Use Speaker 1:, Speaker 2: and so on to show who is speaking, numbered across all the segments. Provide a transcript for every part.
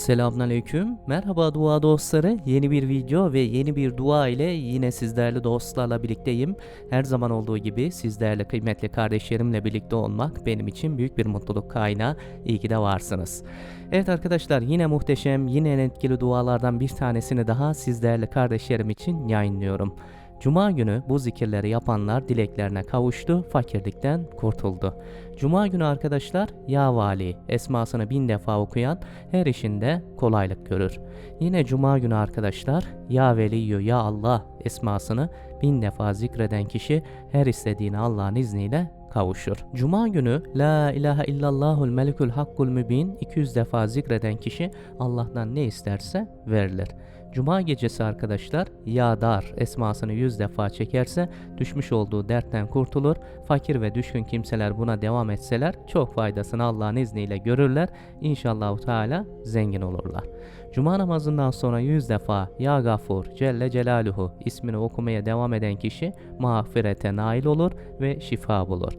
Speaker 1: Selamünaleyküm. Merhaba dua dostları. Yeni bir video ve yeni bir dua ile yine sizlerle dostlarla birlikteyim. Her zaman olduğu gibi sizlerle kıymetli kardeşlerimle birlikte olmak benim için büyük bir mutluluk kaynağı. İyi ki de varsınız. Evet arkadaşlar yine muhteşem, yine etkili dualardan bir tanesini daha sizlerle kardeşlerim için yayınlıyorum. Cuma günü bu zikirleri yapanlar dileklerine kavuştu, fakirlikten kurtuldu. Cuma günü arkadaşlar Ya Vali esmasını bin defa okuyan her işinde kolaylık görür. Yine Cuma günü arkadaşlar Ya Veliyyü Ya Allah esmasını bin defa zikreden kişi her istediğini Allah'ın izniyle kavuşur. Cuma günü La ilahe illallahul melikul hakkul mübin 200 defa zikreden kişi Allah'tan ne isterse verilir. Cuma gecesi arkadaşlar Ya Dar esmasını 100 defa çekerse düşmüş olduğu dertten kurtulur. Fakir ve düşkün kimseler buna devam etseler çok faydasını Allah'ın izniyle görürler. İnşallahu Teala zengin olurlar. Cuma namazından sonra 100 defa Ya Gafur Celle Celaluhu ismini okumaya devam eden kişi mağfirete nail olur ve şifa bulur.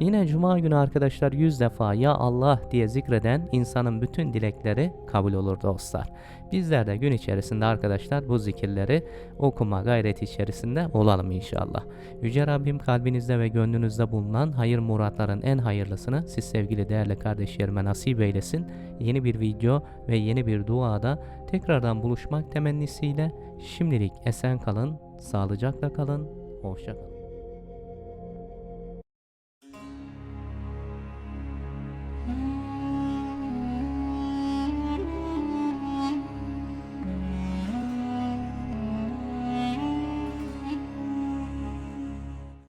Speaker 1: Yine cuma günü arkadaşlar 100 defa ya Allah diye zikreden insanın bütün dilekleri kabul olur dostlar. Bizler de gün içerisinde arkadaşlar bu zikirleri okuma gayreti içerisinde olalım inşallah. Yüce Rabbim kalbinizde ve gönlünüzde bulunan hayır muratların en hayırlısını siz sevgili değerli kardeşlerime nasip eylesin. Yeni bir video ve yeni bir duada tekrardan buluşmak temennisiyle şimdilik esen kalın, sağlıcakla kalın, hoşça kalın.